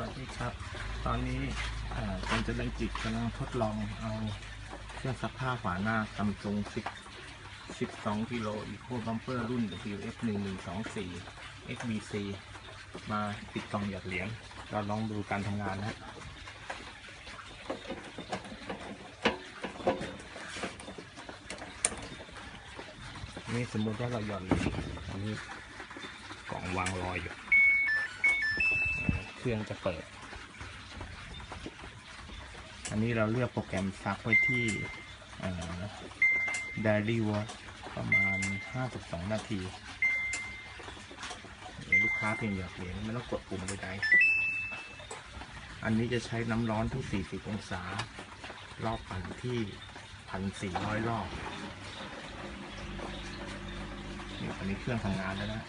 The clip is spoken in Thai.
วัสดีครับ ตอนนี้เอ่อผมจะเล่นจิตกำลังทดลองเอาเครื่องซักผ้าฝาหน้าซัมซุง10 12กิโลอีโคบัมเปอร์รุ่น WF 1 1 2 4 XBC มาติดกล่องหยอดเหรียญเราลองดูการทำงานนะนี่สมมติว่าเราหย่อนเหรียญอันนี้กล่องวางรอยอยู่ เครื่องจะเปิด อันนี้เราเลือกโปรแกรมซักไว้ที่เอ่อ Daily Watch ประมาณ 52 นาทีเดี๋ยวลูกค้าเพียงอยากเหรียญไม่ต้องกดปุ่มใดๆอันนี้จะใช้น้ำร้อนที่40 องศา รอบปั่นที่ 1,400 รอบ นี่อันนี้เครื่องทำงานแล้วนะ